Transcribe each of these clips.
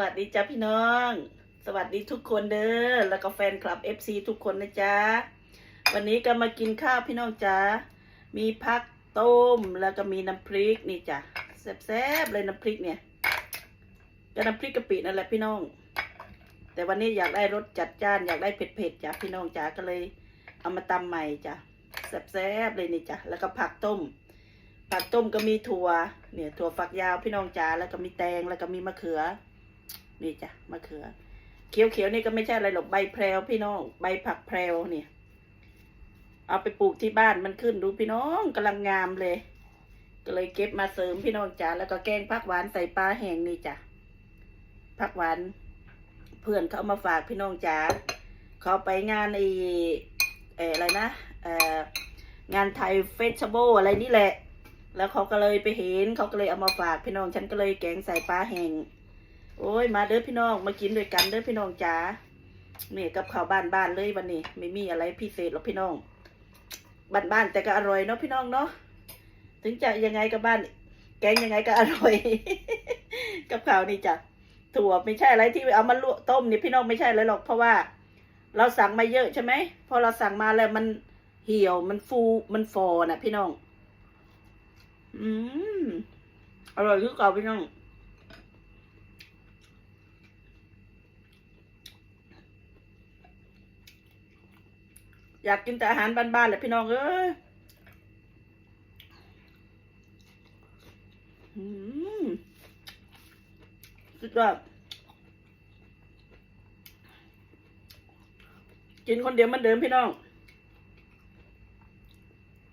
วัสดีจ้าพี่น้อง สวัสดีทุกคนเด้อแล้วก็แฟนคลับ FC ทุกคนนะจ๊ะวันนี้ก็มากินข้าวพี่น้องจ้ามีผักต้มแล้วก็มีน้ำพริกนี่จ้ะแซ่บๆเลยน้ำพริกเนี่ยก็น้ำพริกกะปินั่นแหละพี่น้อง แต่วันนี้อยากได้รสจัดจ้านอยากได้เผ็ดๆจ้ะพี่น้องจ้าก็เลยเอามาตำใหม่จ้ะแซ่บๆเลยนี่จ้ะแล้วก็ผักต้มผักต้มก็มีถั่วเนี่ยถั่วฝักยาวพี่น้องจ๋าแล้วก็มีแตงแล้วก็มีมะเขือ นี่จ้ะมะเขือ เขียวๆนี่ก็ไม่ใช่อะไรหรอกใบแพรวพี่น้อง ใบผักแพรวเนี่ย เอาไปปลูกที่บ้านมันขึ้นดูพี่น้องกำลังงามเลย ก็เลยเก็บมาเสริมพี่น้องจ๋าแล้วก็แกงผักหวานใส่ปลาแห้งนี่จ้ะผักหวานเพื่อนเขาเอามาฝากพี่น้องจ๋าเขาไปงานไอ้เอ่อะไรนะเอ่องานไทยเฟสติวัลอะไรนี่แหละ แล้วเขาก็เลยไปเห็นเขาก็เลยเอามาฝากพี่น้องฉันก็เลยแกงใส่ปลาแห้ง โอ้ย มาเด้อพี่น้อง มากินด้วยกันเด้อพี่น้องจ๋าเนี่ยกับข้าวบ้านบ้านๆเลยวันนี้ ไม่มีอะไรพิเศษหรอกพี่น้อง บ้านบ้านๆแต่ก็อร่อยเนาะพี่น้องเนาะ ถึงจะยังไงก็บ้าน แกงยังไงก็อร่อย กับข้าวนี่จ้ะ ถั่วไม่ใช่อะไรที่เอามาลวกต้มนี่พี่น้องไม่ใช่เลยหรอกเพราะว่า เราสั่งมาเยอะใช่ไหม พอเราสั่งมาแล้วมันเหี่ยว มันฟู มันฟอน่ะพี่น้อง อืม อร่อยคือเก่าพี่น้อง อยากกินแต่อาหารบ้านๆแหละพี่น้องเอ้ยสุดยอดกินคนเดียวมันเดิมพี่น้อง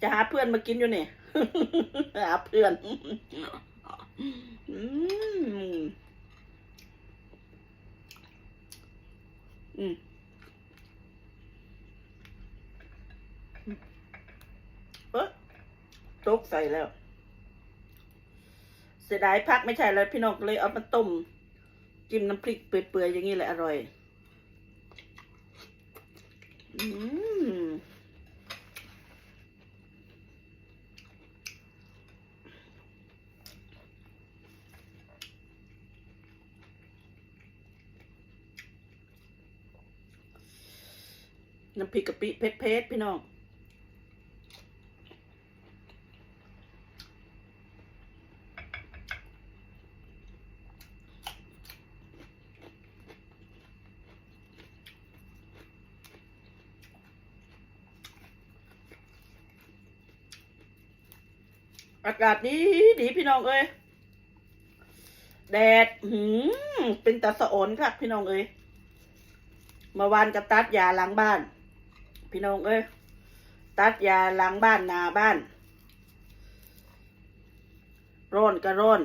จะหาเพื่อนมากินอยู่เนี่ยหาเพื่อนอืมอืม เอ๊ะ ตกใส่แล้ว เสียดายพักไม่ใช่แล้วพี่น้องก็เลยเอามาต้ม จิ้มน้ำพริกเปื่อยๆอย่างนี้แหละอร่อย อืมน้ำพริกกะปิเผ็ดๆพี่น้อง อากาศดีดีพี่น้องเอ้ยแดดหืมเป็นตะสะโอนค่ะพี่น้องเอ้ยเมื่อวานก็ตัดยาหลังบ้าน พี่น้องเอ้ยตัดยาหลังบ้านนาบ้านร้อนก็ร้อน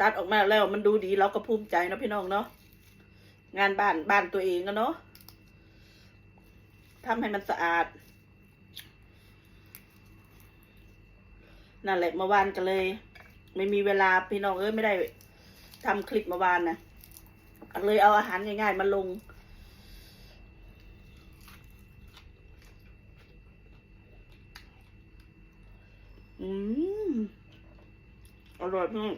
ตัดออกมาแล้วมันดูดีเราก็ภูมิใจนะพี่น้องเนาะงานบ้านบ้านตัวเองอะเนาะทำให้มันสะอาดนั่นแหละเมื่อวานก็เลย ไม่มีเวลาพี่น้องเอ้ยไม่ได้ทำคลิปเมื่อวานนะเลยเอาอาหารง่ายๆมาลงอืมอร่อยมาก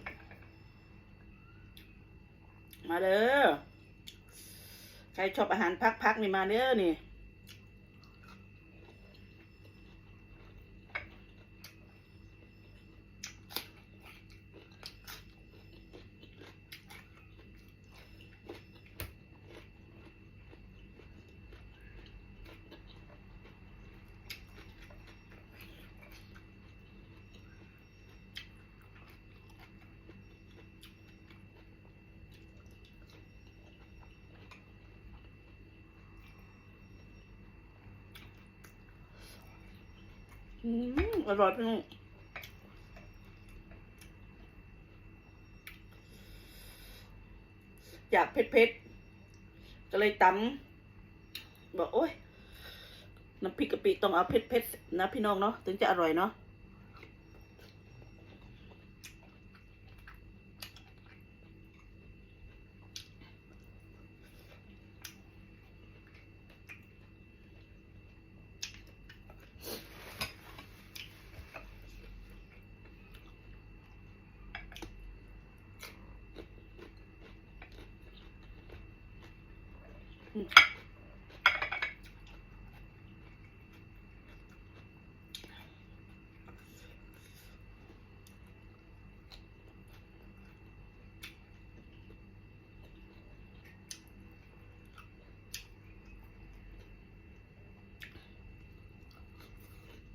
เด้อ ใครชอบอาหารพักๆนี่มาเด้อนี่ อืมอร่อยพี่องอยากเผ็ดๆ ก็เลยตำบอกโอ้ยน้ำพริกกะปิต้องเอาเผ็ดๆนะพี่น้องเนาะถึงจะอร่อยเนาะ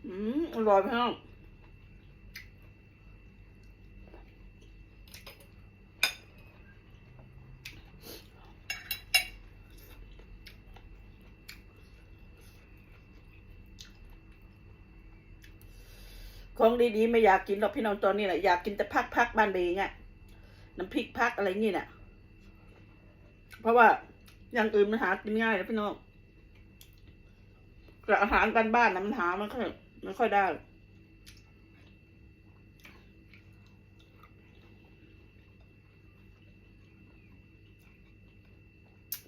อืมอร่อยพี่น้องของดีๆไม่อยากกินหรอกพี่น้องตอนนี้แหละอยากกินแต่พักพักๆบ้านเบงอะน้ำพริกพักอะไรงี้น่ะ เพราะว่าอย่างอื่นมันหากินง่ายนะพี่น้องแต่อาหารบ้านนะมันหาไม่ค่อย ไม่ค่อยได้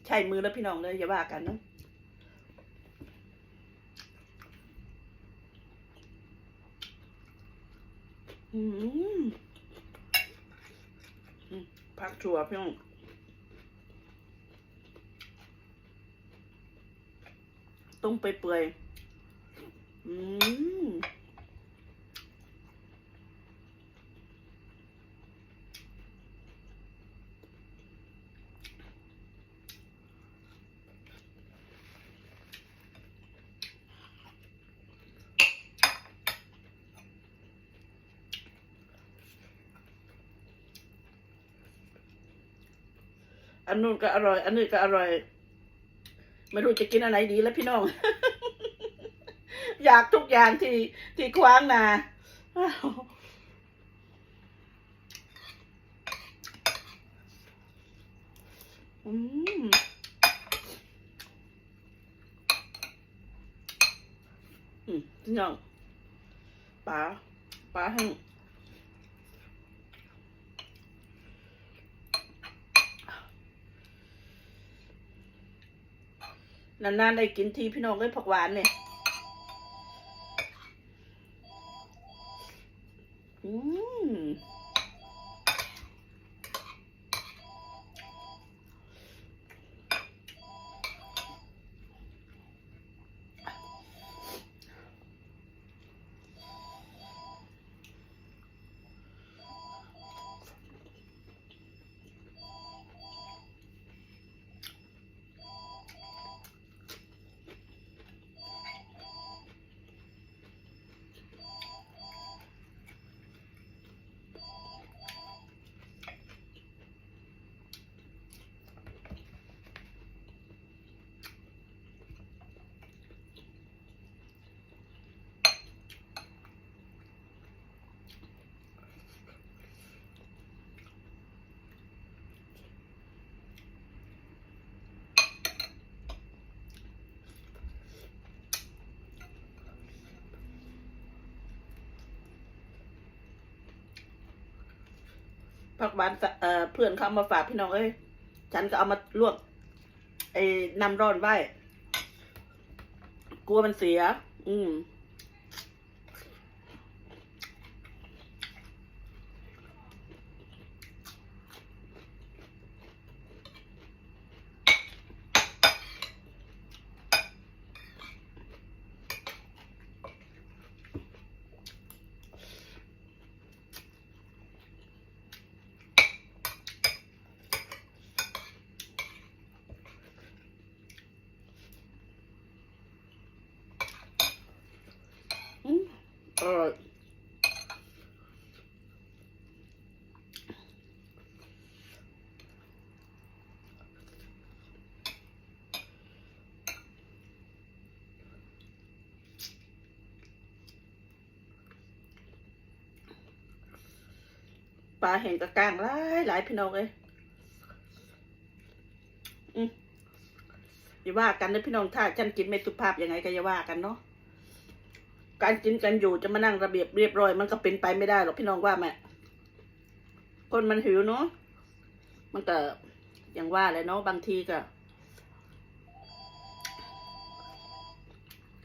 ใช่มือแล้วพี่น้องเลยอย่าว่ากันนะอืมอืมผักถั่วพี่น้องต้มไปเปื่อย อืมอันนู้นก็อร่อย อันนี้ก็อร่อย ไม่รู้จะกินอะไรดีแล้วพี่น้อง อยากทุกอย่างที่ที่คว้างนาอ้าวอืมอืมพี่น้องปลาปลาแห้งนานๆได้กินทีพี่น้องเลยผักหวานเนี่ย อื ผักหวานเอ่อเพื่อนเขาเอามาฝากพี่น้องเอ้ยฉันก็เอามาลวกไอ้น้ำร้อนไว้กลัวมันเสีย อืม อืม อร่อยปลาแห้งกระกางหลายหลายพี่น้องเลยอืมอย่าว่ากันนะพี่น้องถ้าฉันกินไม่สุภาพยังไงก็อย่าว่ากันเนาะ การกินกันอยู่จะมานั่งระเบียบเรียบร้อย มันก็เป็นไปไม่ได้หรอกพี่น้องว่าไหมคนมันหิวเนาะมันก็อย่างว่าเลยเนาะบางทีก็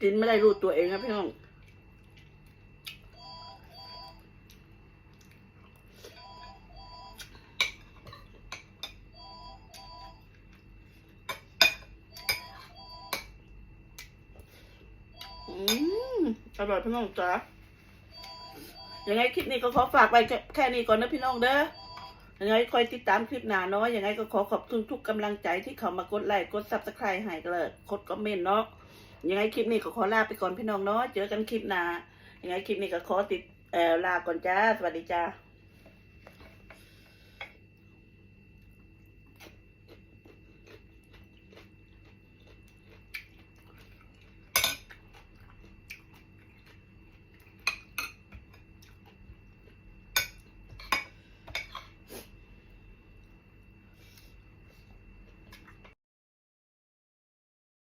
กินไม่ได้รู้ตัวเองครับพี่น้อง อร่อยพี่น้องจ๋ายังไงคลิปนี้ก็ขอฝากไว้แค่นี้ก่อนนะพี่น้องเด้อยังไงคอยติดตามคลิปหน้าเนาะยังไงก็ขอขอบคุณทุกกำลังใจที่เขามากดไลค์กดซับสไครต์ให้กันเลยกดคอมเมนต์เนาะยังไงคลิปนี้ก็ขอลาไปก่อนพี่น้องเนาะเจอกันคลิปหน้ายังไงคลิปนี้ก็ขอติดเอ่อลาก่อนจ้าสวัสดีจ้า